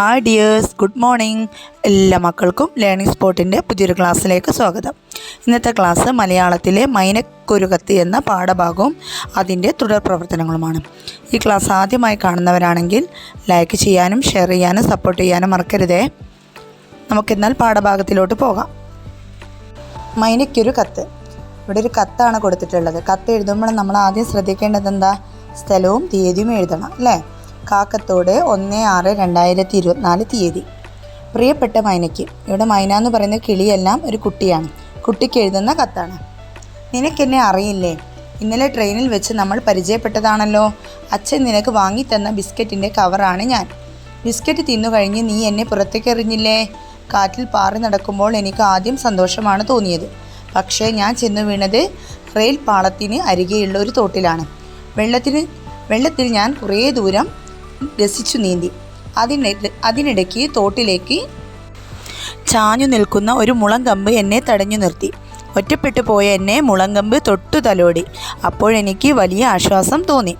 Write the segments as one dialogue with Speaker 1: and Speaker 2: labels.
Speaker 1: Hi dears good morning എല്ലാ മക്കൾക്കും learning സ്പോട്ടിന്റെ പുതിയൊരു ക്ലാസ്സിലേക്ക് സ്വാഗതം. ഇന്നത്തെ ക്ലാസ് മലയാളത്തിലെ മൈനക്കുരുകത്ത് എന്ന പാഠഭാഗവും അതിന്റെ തുടർ പ്രവർത്തനങ്ങളുമാണ്. ഈ ക്ലാസ് ആദ്യമായി കാണുന്നവരാണെങ്കിൽ ലൈക്ക് ചെയ്യാനും ഷെയർ ചെയ്യാനും സപ്പോർട്ട് ചെയ്യാനും മറക്കരുതേ. നമുക്കെന്നാൽ പാഠഭാഗത്തിലോട്ട് പോകാം. മൈനയ്ക്കൊരു കത്ത് ഇവിടെ ഒരു കത്താണ് കൊടുത്തിട്ടുള്ളത്. കത്ത് എഴുതുമ്പോൾ നമ്മൾ ആദ്യം ശ്രദ്ധിക്കേണ്ടത് എന്താ? സ്ഥലവും തീയതിയും എഴുതണം അല്ലേ? കാക്കത്തോട് ഒന്ന് ആറ് രണ്ടായിരത്തി ഇരുപത്തിനാല് തീയതി. പ്രിയപ്പെട്ട മൈനയ്ക്ക് ഇവിടെ മൈന എന്ന് പറയുന്ന കിളിയെല്ലാം ഒരു കുട്ടിയാണ്. കുട്ടിക്ക് എഴുതുന്ന കത്താണ്. നിനക്കെന്നെ അറിയില്ലേ? ഇന്നലെ ട്രെയിനിൽ വെച്ച് നമ്മൾ പരിചയപ്പെട്ടതാണല്ലോ. അച്ഛൻ നിനക്ക് വാങ്ങിത്തന്ന ബിസ്ക്കറ്റിന്റെ കവറാണ് ഞാൻ. ബിസ്ക്കറ്റ് തിന്നു കഴിഞ്ഞ് നീ എന്നെ പുറത്തേക്ക് എറിഞ്ഞില്ലേ കാറ്റിൽ പാറി നടക്കുമ്പോൾ എനിക്ക് ആദ്യം സന്തോഷമാണ് തോന്നിയത്. പക്ഷേ ഞാൻ ചെന്നു വീണത് റെയിൽ പാളത്തിന് അരികെയുള്ള ഒരു തോട്ടിലാണ്. വെള്ളത്തിന് വെള്ളത്തിൽ ഞാൻ കുറേ ദൂരം രസിച്ചു നീന്തി. അതിനിട അതിനിടയ്ക്ക് തോട്ടിലേക്ക് ചാഞ്ഞു നിൽക്കുന്ന ഒരു മുളങ്കമ്പ് എന്നെ തടഞ്ഞു നിർത്തി. ഒറ്റപ്പെട്ടു പോയ എന്നെ മുളങ്കമ്പ് തൊട്ടു തലോടി. അപ്പോഴെനിക്ക് വലിയ ആശ്വാസം തോന്നി.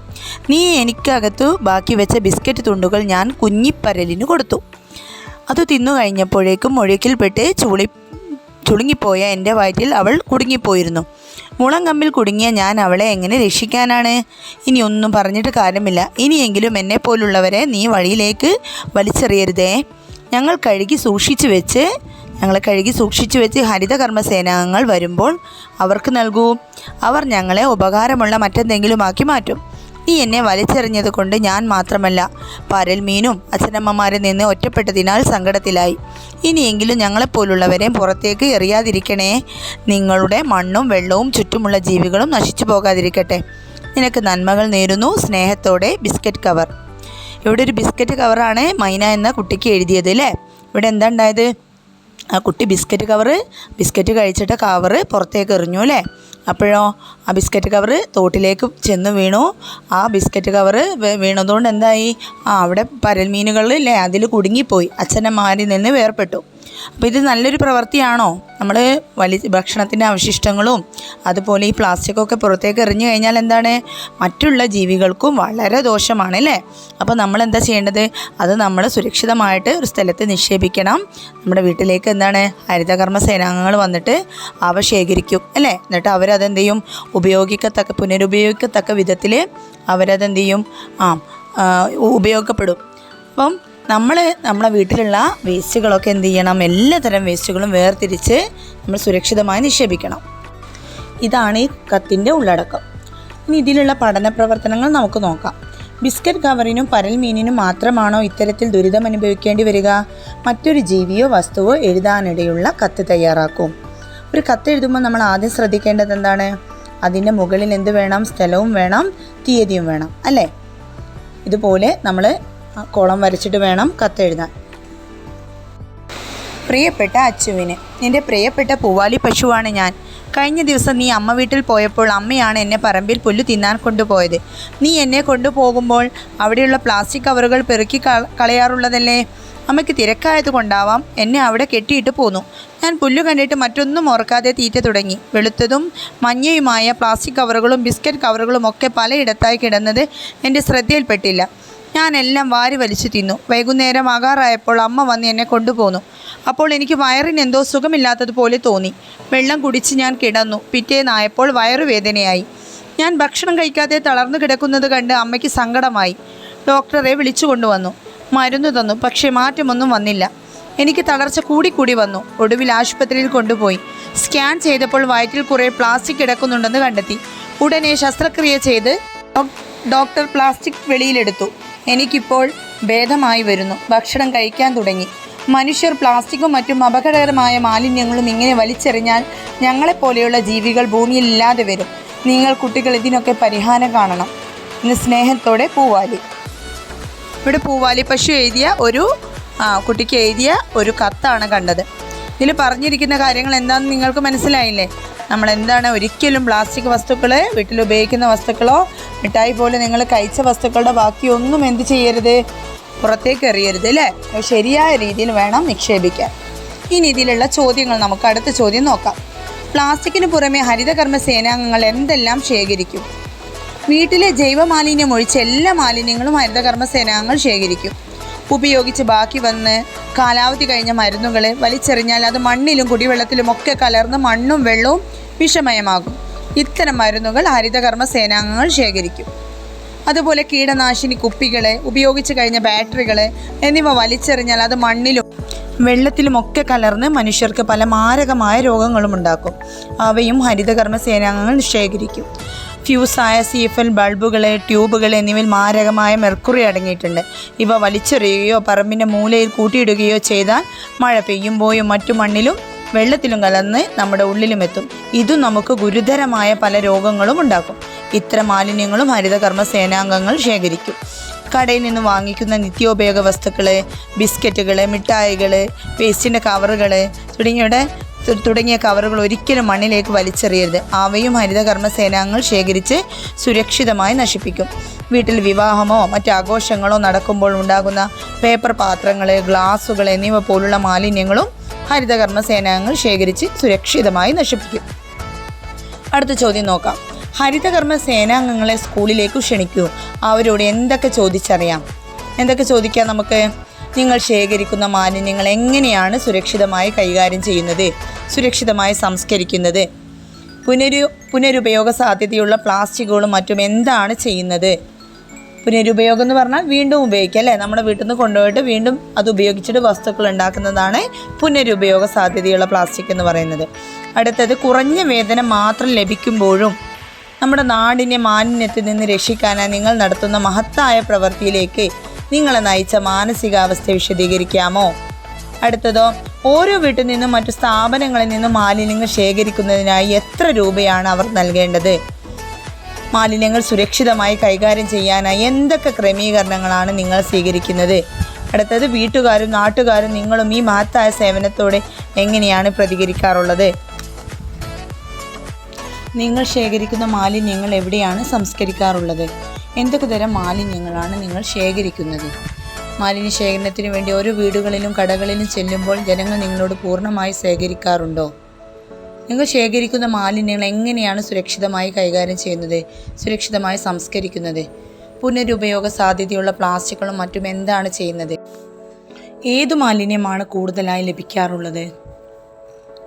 Speaker 1: നീ എനിക്കകത്തു ബാക്കി വെച്ച ബിസ്ക്കറ്റ് തുണ്ടുകൾ ഞാൻ കുഞ്ഞിപ്പരലിന് കൊടുത്തു. അത് തിന്നു കഴിഞ്ഞപ്പോഴേക്കും ഒഴുക്കിൽപ്പെട്ട് ചുളി ചുളുങ്ങിപ്പോയ എന്റെ വയറ്റിൽ അവൾ കുടുങ്ങിപ്പോയിരുന്നു. മുളങ്കമ്പിൽ കുടുങ്ങിയ ഞാൻ അവളെ എങ്ങനെ രക്ഷിക്കാനാണ്? ഇനി ഒന്നും പറഞ്ഞിട്ട് കാര്യമില്ല. ഇനിയെങ്കിലും എന്നെ പോലുള്ളവരെ നീ വഴിയിലേക്ക് വലിച്ചെറിയരുതേ. ഞങ്ങൾ കഴുകി സൂക്ഷിച്ചു വെച്ച് ഞങ്ങളെ കഴുകി സൂക്ഷിച്ചു വെച്ച് ഹരിതകർമ്മ സേനാംഗങ്ങൾ വരുമ്പോൾ അവർക്ക് നൽകൂ. അവർ ഞങ്ങളെ ഉപകാരമുള്ള മറ്റെന്തെങ്കിലുമാക്കി മാറ്റും. നീ എന്നെ വലിച്ചെറിഞ്ഞത് കൊണ്ട് ഞാൻ മാത്രമല്ല. പരൽമീനും അച്ഛനമ്മമാരിൽ നിന്ന് ഒറ്റപ്പെട്ടതിനാൽ സങ്കടത്തിലായി. ഇനിയെങ്കിലും ഞങ്ങളെപ്പോലുള്ളവരെ പുറത്തേക്ക് എറിയാതിരിക്കണേ. നിങ്ങളുടെ മണ്ണും വെള്ളവും ചുറ്റുമുള്ള ജീവികളും നശിച്ചു പോകാതിരിക്കട്ടെ. നിനക്ക് നന്മകൾ നേരുന്നു സ്നേഹത്തോടെ ബിസ്ക്കറ്റ് കവർ. ഇവിടെ ഒരു ബിസ്ക്കറ്റ് കവറാണ് മൈന എന്ന കുട്ടിക്ക് എഴുതിയത് അല്ലേ? ഇവിടെ എന്താ ഉണ്ടായത്? ആ കുട്ടി ബിസ്ക്കറ്റ് കവറ് ബിസ്ക്കറ്റ് കഴിച്ചിട്ട് കവറ് പുറത്തേക്ക് എറിഞ്ഞു അല്ലേ? അപ്പോഴോ ആ ബിസ്ക്കറ്റ് കവറ് തോട്ടിലേക്ക് ചെന്ന് വീണു. ആ ബിസ്ക്കറ്റ് കവറ് വീണതുകൊണ്ട് എന്തായി? ആ അവിടെ പരൽമീനുകളില്ലേ അതിൽ കുടുങ്ങിപ്പോയി. അച്ഛനമ്മമാരിൽ നിന്ന് വേർപെട്ടു അപ്പോൾ ഇത് നല്ലൊരു പ്രവൃത്തിയാണോ? നമ്മൾ വലി ഭക്ഷണത്തിന്റെ അവശിഷ്ടങ്ങളും അതുപോലെ ഈ പ്ലാസ്റ്റിക്കൊക്കെ പുറത്തേക്ക് എറിഞ്ഞു കഴിഞ്ഞാൽ എന്താണ്? മറ്റുള്ള ജീവികൾക്കും വളരെ ദോഷമാണ് അല്ലേ? അപ്പോൾ നമ്മൾ എന്താ ചെയ്യേണ്ടത്? അത് നമ്മൾ സുരക്ഷിതമായിട്ട് ഒരു സ്ഥലത്ത് നിക്ഷേപിക്കണം. നമ്മുടെ വീട്ടിലേക്ക് എന്താണ്? ഹരിതകർമ്മ സേനാംഗങ്ങൾ വന്നിട്ട് അവ ശേഖരിക്കും അല്ലേ? എന്നിട്ട് അവരതെന്ത് ചെയ്യും ഉപയോഗിക്കത്തക്ക പുനരുപയോഗിക്കത്തക്ക വിധത്തിൽ അവരതെന്ത് ചെയ്യും ആ ഉപയോഗപ്പെടും. അപ്പം നമ്മൾ നമ്മുടെ വീട്ടിലുള്ള വേസ്റ്റുകളൊക്കെ എന്ത് ചെയ്യണം? എല്ലാതരം വേസ്റ്റുകളും വേർതിരിച്ച് നമ്മൾ സുരക്ഷിതമായി നിക്ഷേപിക്കണം. ഇതാണ് ഈ കത്തിന്റെ ഉള്ളടക്കം. ഇനി ഇതിലുള്ള പഠന പ്രവർത്തനങ്ങൾ നമുക്ക് നോക്കാം. ബിസ്ക്കറ്റ് കവറിനും പരൽ മീനിനും മാത്രമാണോ ഇത്തരത്തിൽ ദുരിതം അനുഭവിക്കേണ്ടി വരിക? മറ്റൊരു ജീവിയോ വസ്തുവോ എഴുതാനിടയുള്ള കത്ത് തയ്യാറാക്കും. ഒരു കത്ത് എഴുതുമ്പോൾ നമ്മൾ ആദ്യം ശ്രദ്ധിക്കേണ്ടത് എന്താണ്? അതിന്റെ മുകളിൽ എന്ത് വേണം? സ്ഥലവും വേണം തീയതിയും വേണം അല്ലേ? ഇതുപോലെ നമ്മൾ കോളം വരച്ചിട്ട് വേണം കത്തെഴുതാൻ. പ്രിയപ്പെട്ട അച്ചുവിന് നിന്റെ പ്രിയപ്പെട്ട പൂവാലി പശുവാണ് ഞാൻ. കഴിഞ്ഞ ദിവസം നീ അമ്മ വീട്ടിൽ പോയപ്പോൾ അമ്മയാണ് എന്നെ പറമ്പിൽ പുല്ല് തിന്നാൻ കൊണ്ടുപോയത്. നീ എന്നെ കൊണ്ടുപോകുമ്പോൾ അവിടെയുള്ള പ്ലാസ്റ്റിക് കവറുകൾ പെറുക്കി കളയാറുള്ളതല്ലേ? അമ്മയ്ക്ക് തിരക്കായത് കൊണ്ടാവാം എന്നെ അവിടെ കെട്ടിയിട്ട് പോന്നു. ഞാൻ പുല്ല് കണ്ടിട്ട് മറ്റൊന്നും ഓർക്കാതെ തീറ്റ തുടങ്ങി. വെളുത്തതും മഞ്ഞയുമായ പ്ലാസ്റ്റിക് കവറുകളും ബിസ്ക്കറ്റ് കവറുകളും ഒക്കെ പലയിടത്തായി കിടന്നത് എന്റെ ശ്രദ്ധയിൽപ്പെട്ടില്ല. ഞാൻ എല്ലാം വാരി വലിച്ചു തിന്നു. വൈകുന്നേരം ആകാറായപ്പോൾ അമ്മ വന്ന് എന്നെ കൊണ്ടുപോന്നു. അപ്പോൾ എനിക്ക് വയറിന് എന്തോ സുഖമില്ലാത്തതുപോലെ തോന്നി. വെള്ളം കുടിച്ച് ഞാൻ കിടന്നു. പിറ്റേന്നായപ്പോൾ വയറുവേദനയായി. ഞാൻ ഭക്ഷണം കഴിക്കാതെ തളർന്നു കിടക്കുന്നത് കണ്ട് അമ്മയ്ക്ക് സങ്കടമായി. ഡോക്ടറെ വിളിച്ചു കൊണ്ടുവന്നു. മരുന്ന് തന്നു പക്ഷേ മാറ്റമൊന്നും വന്നില്ല. എനിക്ക് തളർച്ച കൂടിക്കൂടി വന്നു. ഒടുവിൽ ആശുപത്രിയിൽ കൊണ്ടുപോയി. സ്കാൻ ചെയ്തപ്പോൾ വയറ്റിൽ കുറേ പ്ലാസ്റ്റിക് കിടക്കുന്നുണ്ടെന്ന് കണ്ടെത്തി. ഉടനെ ശസ്ത്രക്രിയ ചെയ്ത് ഡോക്ടർ പ്ലാസ്റ്റിക് വെളിയിലെടുത്തു. എനിക്കിപ്പോൾ ഭേദമായി വരുന്നു. ഭക്ഷണം കഴിക്കാൻ തുടങ്ങി. മനുഷ്യർ പ്ലാസ്റ്റിക്കും മറ്റും അപകടകരമായ മാലിന്യങ്ങളും ഇങ്ങനെ വലിച്ചെറിഞ്ഞാൽ ഞങ്ങളെപ്പോലെയുള്ള ജീവികൾ ഭൂമിയിൽ ഇല്ലാതെ വരും. നിങ്ങൾ കുട്ടികൾ ഇതിനൊക്കെ പരിഹാരം കാണണം. ഇന്ന് സ്നേഹത്തോടെ പൂവാലി. ഇവിടെ പൂവാലി പശു എഴുതിയ ഒരു കുട്ടിക്ക് എഴുതിയ ഒരു കത്താണ് കണ്ടത്. ഇതിൽ പറഞ്ഞിരിക്കുന്ന കാര്യങ്ങൾ എന്താണെന്ന് നിങ്ങൾക്ക് മനസ്സിലായില്ലേ? നമ്മൾ എന്താണ് ഒരിക്കലും പ്ലാസ്റ്റിക് വസ്തുക്കൾ വീട്ടിൽ ഉപയോഗിക്കുന്ന വസ്തുക്കളോ മിഠായി പോലെ നിങ്ങൾ കഴിച്ച വസ്തുക്കളുടെ ബാക്കിയൊന്നും എന്ത് ചെയ്യരുത്? പുറത്തേക്ക് എറിയരുത് അല്ലേ? ശരിയായ രീതിയിൽ വേണം നിക്ഷേപിക്കാൻ. ഇനി ഇതിലുള്ള ചോദ്യങ്ങൾ നമുക്ക് അടുത്ത ചോദ്യം നോക്കാം. പ്ലാസ്റ്റിക്കിന് പുറമെ ഹരിതകർമ്മ സേനാംഗങ്ങൾ എന്തെല്ലാം ശേഖരിക്കും? വീട്ടിലെ ജൈവ മാലിന്യം ഒഴിച്ച് എല്ലാ മാലിന്യങ്ങളും ഹരിതകർമ്മ സേനാംഗങ്ങൾ ശേഖരിക്കും. ഉപയോഗിച്ച് ബാക്കി വന്ന് കാലാവധി കഴിഞ്ഞ മരുന്നുകൾ വലിച്ചെറിഞ്ഞാൽ അത് മണ്ണിലും കുടിവെള്ളത്തിലും ഒക്കെ കലർന്ന് മണ്ണും വെള്ളവും വിഷമയമാകും. ഇത്തരം മരുന്നുകൾ ഹരിതകർമ്മ സേനാംഗങ്ങൾ ശേഖരിക്കും. അതുപോലെ കീടനാശിനി കുപ്പികളെ ഉപയോഗിച്ച് കഴിഞ്ഞ ബാറ്ററികൾ എന്നിവ വലിച്ചെറിഞ്ഞാൽ അത് മണ്ണിലും വെള്ളത്തിലുമൊക്കെ കലർന്ന് മനുഷ്യർക്ക് പല മാരകമായ രോഗങ്ങളും ഉണ്ടാക്കും. അവയും ഹരിതകർമ്മ സേനാംഗങ്ങൾ ശേഖരിക്കും. ഫ്യൂസായ സീഫൽ ബൾബുകൾ ട്യൂബുകൾ എന്നിവയിൽ മാരകമായ മെർക്കുറി അടങ്ങിയിട്ടുണ്ട്. ഇവ വലിച്ചെറിയുകയോ പറമ്പിന്റെ മൂലയിൽ കൂട്ടിയിടുകയോ ചെയ്താൽ മഴ പെയ്യുമ്പോഴും മറ്റു മണ്ണിലും വെള്ളത്തിലും കലർന്ന് നമ്മുടെ ഉള്ളിലും എത്തും. ഇതും നമുക്ക് ഗുരുതരമായ പല രോഗങ്ങളും ഉണ്ടാക്കും. ഇത്തരം മാലിന്യങ്ങളും ഹരിതകർമ്മ സേനാംഗങ്ങൾ ശേഖരിക്കും. കടയിൽ നിന്ന് വാങ്ങിക്കുന്ന നിത്യോപയോഗ വസ്തുക്കൾ ബിസ്ക്കറ്റുകൾ മിഠായികൾ പേസ്റ്റിന്റെ കവറുകൾ തുടങ്ങിയവയുടെ തുടങ്ങിയ കവറുകൾ ഒരിക്കലും മണ്ണിലേക്ക് വലിച്ചെറിയരുത്. അവയും ഹരിതകർമ്മ സേനാംഗങ്ങൾ ശേഖരിച്ച് സുരക്ഷിതമായി നശിപ്പിക്കും. വീട്ടിൽ വിവാഹമോ മറ്റ് ആഘോഷങ്ങളോ നടക്കുമ്പോൾ ഉണ്ടാകുന്ന പേപ്പർ പാത്രങ്ങൾ ഗ്ലാസുകൾ എന്നിവ പോലുള്ള മാലിന്യങ്ങളും ഹരിതകർമ്മ സേനാംഗങ്ങൾ ശേഖരിച്ച് സുരക്ഷിതമായി നശിപ്പിക്കും. അടുത്ത ചോദ്യം നോക്കാം. ഹരിതകർമ്മ സേനാംഗങ്ങളെ സ്കൂളിലേക്ക് ക്ഷണിക്കൂ. അവരോട് എന്തൊക്കെ ചോദിച്ചറിയാം? എന്തൊക്കെ ചോദിക്കാം നമുക്ക്? നിങ്ങൾ ശേഖരിക്കുന്ന മാലിന്യങ്ങൾ എങ്ങനെയാണ് സുരക്ഷിതമായി കൈകാര്യം ചെയ്യുന്നത് സുരക്ഷിതമായി സംസ്കരിക്കുന്നത് പുനരു പുനരുപയോഗ സാധ്യതയുള്ള പ്ലാസ്റ്റിക്കുകളും മറ്റും എന്താണ് ചെയ്യുന്നത്? പുനരുപയോഗം എന്ന് പറഞ്ഞാൽ വീണ്ടും ഉപയോഗിക്കുക അല്ലേ? നമ്മുടെ വീട്ടിൽ നിന്ന് കൊണ്ടുപോയിട്ട് വീണ്ടും അത് ഉപയോഗിച്ചിട്ട് വസ്തുക്കൾ ഉണ്ടാക്കുന്നതാണ് പുനരുപയോഗ സാധ്യതയുള്ള പ്ലാസ്റ്റിക് എന്ന് പറയുന്നത്. അടുത്തത് കുറഞ്ഞ വേതനം മാത്രം ലഭിക്കുമ്പോഴും നമ്മുടെ നാടിനെ മാലിന്യത്തിൽ നിന്ന് രക്ഷിക്കാനായി നിങ്ങൾ നടത്തുന്ന മഹത്തായ പ്രവൃത്തിയിലേക്ക് നിങ്ങളെ നയിച്ച മാനസികാവസ്ഥ വിശദീകരിക്കാമോ? അടുത്തതോ ഓരോ വീട്ടിൽ നിന്നും മറ്റു സ്ഥാപനങ്ങളിൽ നിന്നും മാലിന്യങ്ങൾ ശേഖരിക്കുന്നതിനായി എത്ര രൂപയാണ് അവർ നൽകേണ്ടത്? മാലിന്യങ്ങൾ സുരക്ഷിതമായി കൈകാര്യം ചെയ്യാനായി എന്തൊക്കെ ക്രമീകരണങ്ങളാണ് നിങ്ങൾ സ്വീകരിക്കുന്നത്? അടുത്തത് വീട്ടുകാരും നാട്ടുകാരും നിങ്ങളും ഈ മഹത്തായ സേവനത്തോടെ എങ്ങനെയാണ് പ്രതികരിക്കാറുള്ളത്? നിങ്ങൾ ശേഖരിക്കുന്ന മാലിന്യങ്ങൾ എവിടെയാണ് സംസ്കരിക്കാറുള്ളത്? എന്തൊക്കെ തരം മാലിന്യങ്ങളാണ് നിങ്ങൾ ശേഖരിക്കുന്നത്? മാലിന്യ ശേഖരണത്തിന് വേണ്ടി ഓരോ വീടുകളിലും കടകളിലും ചെല്ലുമ്പോൾ ജനങ്ങൾ നിങ്ങളോട് പൂർണമായി ശേഖരിക്കാറുണ്ടോ? നിങ്ങൾ ശേഖരിക്കുന്ന മാലിന്യങ്ങൾ എങ്ങനെയാണ് സുരക്ഷിതമായി കൈകാര്യം ചെയ്യുന്നത്? സുരക്ഷിതമായി സംസ്കരിക്കുന്നത്? പുനരുപയോഗ സാധ്യതയുള്ള പ്ലാസ്റ്റിക്കുകളും മറ്റും എന്താണ് ചെയ്യുന്നത്? ഏതു മാലിന്യമാണ് കൂടുതലായി ലഭിക്കാറുള്ളത്?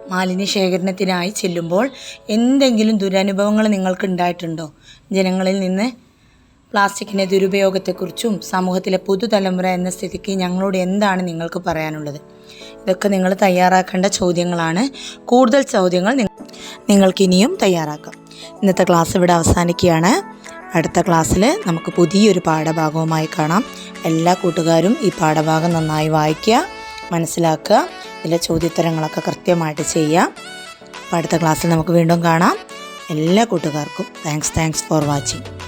Speaker 1: മാലിന്യ ശേഖരണത്തിനായി ചെല്ലുമ്പോൾ എന്തെങ്കിലും ദുരനുഭവങ്ങൾ നിങ്ങൾക്ക് ഉണ്ടായിട്ടുണ്ടോ? ജനങ്ങളിൽ നിന്ന് പ്ലാസ്റ്റിക്കിന്റെ ദുരുപയോഗത്തെക്കുറിച്ചും സമൂഹത്തിലെ പുതുതലമുറ എന്ന സ്ഥിതിക്ക് ഞങ്ങളോട് എന്താണ് നിങ്ങൾക്ക് പറയാനുള്ളത്? ഇതൊക്കെ നിങ്ങൾ തയ്യാറാക്കേണ്ട ചോദ്യങ്ങളാണ്. കൂടുതൽ ചോദ്യങ്ങൾ നിങ്ങൾക്കിനിയും തയ്യാറാക്കാം. ഇന്നത്തെ ക്ലാസ് ഇവിടെ അവസാനിക്കുകയാണ്. അടുത്ത ക്ലാസ്സിൽ നമുക്ക് പുതിയൊരു പാഠഭാഗവുമായി കാണാം. എല്ലാ കൂട്ടുകാരും ഈ പാഠഭാഗം നന്നായി വായിക്കുക മനസ്സിലാക്കുക ഇതിലെ ചോദ്യോത്തരങ്ങളൊക്കെ കൃത്യമായിട്ട് ചെയ്യുക. അപ്പോൾ അടുത്ത ക്ലാസ്സിൽ നമുക്ക് വീണ്ടും കാണാം. എല്ലാ കൂട്ടുകാർക്കും താങ്ക്സ് താങ്ക്സ് ഫോർ വാച്ചിങ്